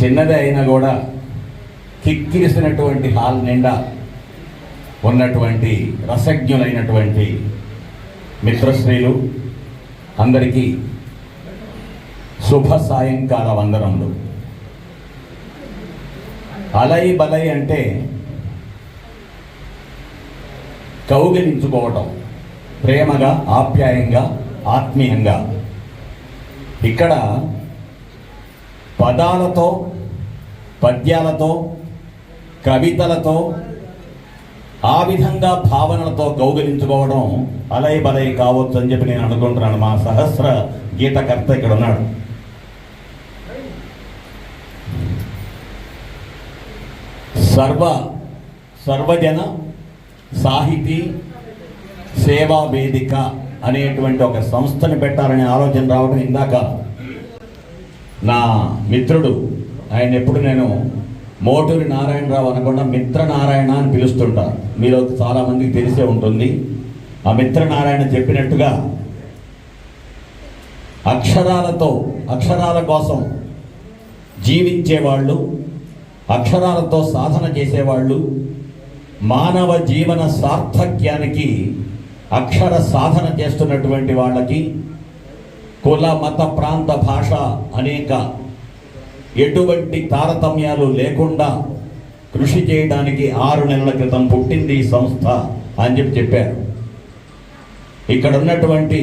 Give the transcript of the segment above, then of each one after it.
చిన్నదే అయినా కూడా కిక్కిరిసినటువంటి హాల్ నిండా ఉన్నటువంటి రసజ్ఞులైనటువంటి మిత్రశ్రీలు అందరికీ శుభ సాయంకాల వందనములు. అలై బలై అంటే కౌగిలించుకోవటం ప్రేమగా ఆప్యాయంగా ఆత్మీయంగా. ఇక్కడ పదాలతో పద్యాలతో కవితలతో ఆ విధంగా భావనలతో కౌగిలించుకోవడం అలై బలై కావచ్చు అని చెప్పి నేను అనుకుంటున్నాను. మా సహస్ర గీతకర్త ఇక్కడ ఉన్నాడు. సర్వ సర్వజన సాహితీ సేవా వేదిక అనేటువంటి ఒక సంస్థను పెట్టాలనే ఆలోచన రావడం ఇందాక నా మిత్రుడు. ఆయన ఎప్పుడు నేను మోటూరి నారాయణరావు అనకుండా మిత్ర నారాయణ అని పిలుస్తుంటా. మీరు చాలామందికి తెలిసే ఉంటుంది. ఆ మిత్ర నారాయణ చెప్పినట్టుగా అక్షరాలతో అక్షరాల కోసం జీవించేవాళ్ళు అక్షరాలతో సాధన చేసేవాళ్ళు మానవ జీవన సార్థక్యానికి అక్షర సాధన చేస్తున్నటువంటి వాళ్ళకి కుల మత ప్రాంత భాష అనేక. ఎటువంటి తారతమ్యాలు లేకుండా కృషి చేయడానికి ఆరు నెలల క్రితం పుట్టింది ఈ సంస్థ అని చెప్పి చెప్పారు. ఇక్కడ ఉన్నటువంటి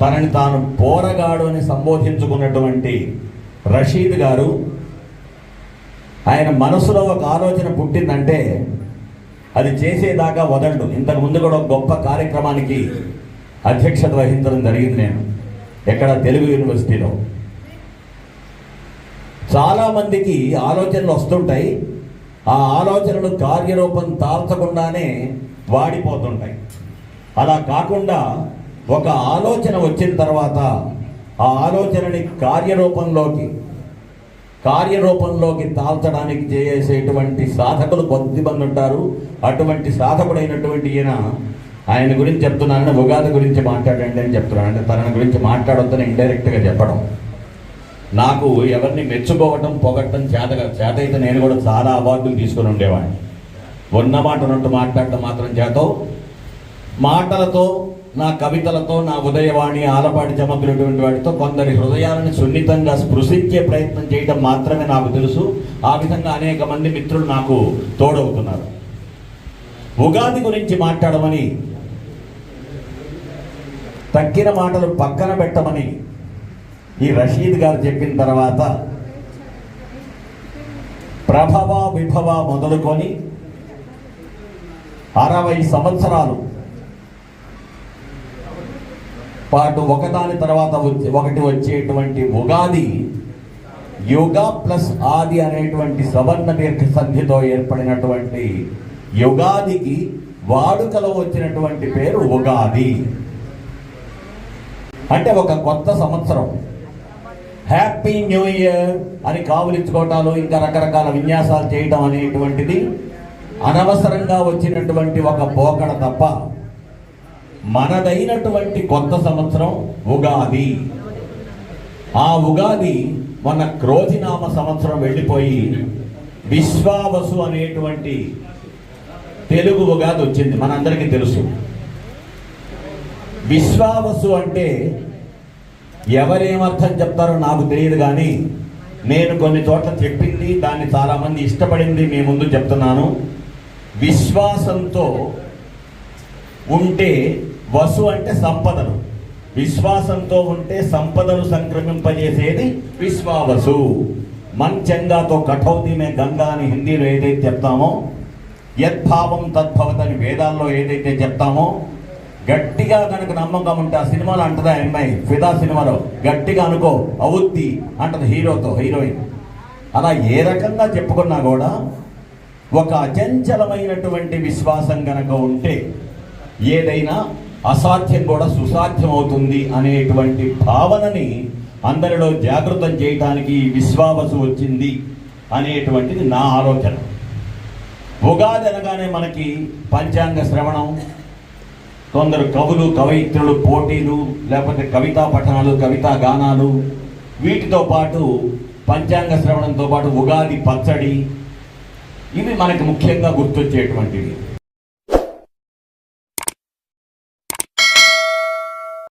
తనని తాను పోరగాడు అని సంబోధించుకున్నటువంటి రషీద్ గారు ఆయన మనసులో ఒక ఆలోచన పుట్టిందంటే అది చేసేదాకా వదలడు. ఇంతకు ముందు కూడా గొప్ప కార్యక్రమానికి అధ్యక్షత వహించడం జరిగింది నేను. ఎక్కడ తెలుగు యూనివర్సిటీలో. చాలామందికి ఆలోచనలు వస్తుంటాయి. ఆ ఆలోచనలు కార్యరూపం తాల్చకుండానే వాడిపోతుంటాయి. అలా కాకుండా ఒక ఆలోచన వచ్చిన తర్వాత ఆ ఆలోచనని కార్యరూపంలోకి కార్యరూపంలోకి తాల్చడానికి చేసేటువంటి సాధకులు కొద్దిమంది ఉంటారు. అటువంటి సాధకుడైనటువంటి ఈయన ఆయన గురించి చెప్తున్నానని ఉగాది గురించి మాట్లాడండి అని చెప్తున్నాను. అంటే తన గురించి మాట్లాడొద్దని ఇండైరెక్ట్గా చెప్పడం. నాకు ఎవరిని మెచ్చుకోవటం పొగట్టం చేతగా చేత అయితే నేను కూడా చాలా అవార్డులు తీసుకొని ఉండేవాడిని. ఉన్న మాట ఉన్నట్టు మాట్లాడటం మాత్రం చేత మాటలతో నా కవితలతో నా ఉదయవాణి ఆలపాటి చమకులటువంటి వాటితో కొందరి హృదయాలను సున్నితంగా స్పృశించే ప్రయత్నం చేయడం మాత్రమే నాకు తెలుసు. ఆ విధంగా అనేక మంది మిత్రులు నాకు తోడవుతున్నారు. ఉగాది గురించి మాట్లాడమని తగ్గిన మాటలు పక్కన పెట్టమని ఈ రషీద్ గారు చెప్పిన తర్వాత ప్రభవ విభవ మొదలుకొని అరవై సంవత్సరాలు పాటు ఒకదాని తర్వాత వచ్చే ఒకటి వచ్చేటువంటి ఉగాది యుగ ప్లస్ ఆది అనేటువంటి సవర్ణ దీర్ఘ సంధితో ఏర్పడినటువంటి యుగాదికి వాడుకలో వచ్చినటువంటి పేరు ఉగాది. అంటే ఒక కొత్త సంవత్సరం. హ్యాపీ న్యూ ఇయర్ అని కావులించుకోవటాలు ఇంకా రకరకాల విన్యాసాలు చేయటం అనేటువంటిది అనవసరంగా వచ్చినటువంటి ఒక పోకడ తప్ప మనదైనటువంటి కొత్త సంవత్సరం ఉగాది. ఆ ఉగాది మన క్రోధినామ సంవత్సరం వెళ్ళిపోయి విశ్వావసు అనేటువంటి తెలుగు ఉగాది వచ్చింది. మనందరికీ తెలుసు. విశ్వావసు అంటే ఎవరేమర్థం చెప్తారో నాకు తెలియదు కానీ నేను కొన్ని చోట్ల చెప్పింది దాన్ని చాలామంది ఇష్టపడింది మీ ముందు చెప్తున్నాను. విశ్వాసంతో ఉంటే వసు అంటే సంపదలు. విశ్వాసంతో ఉంటే సంపదలు సంక్రమింపజేసేది విశ్వావసు. మన్ చంగాతో కఠౌతి మే గంగా అని హిందీలో ఏదైతే చెప్తామో యద్భావం తద్భవతని వేదాల్లో ఏదైతే చెప్తామో గట్టిగా కనుక నమ్మకం ఉంటే ఆ సినిమాలో అంటదా అమ్మాయి? ఫిదా సినిమాలో. గట్టిగా అనుకో అవుద్ది అంటది హీరోతో హీరోయిన్. అలా ఏ రకంగా చెప్పుకున్నా కూడా ఒక అచంచలమైనటువంటి విశ్వాసం కనుక ఉంటే ఏదైనా అసాధ్యం కూడా సుసాధ్యం అవుతుంది అనేటువంటి భావనని అందరిలో జాగృతం చేయటానికి ఈ విశ్వావసు వచ్చింది అనేటువంటిది నా ఆలోచన. ఉగాది అనగానే మనకి పంచాంగ శ్రవణం కొందరు కవులు కవయిత్రులు పోటీలు లేకపోతే కవితా పఠనాలు కవితా గానాలు వీటితో పాటు పంచాంగ శ్రవణంతో పాటు ఉగాది పచ్చడి ఇవి మనకు ముఖ్యంగా గుర్తొచ్చేటువంటివి.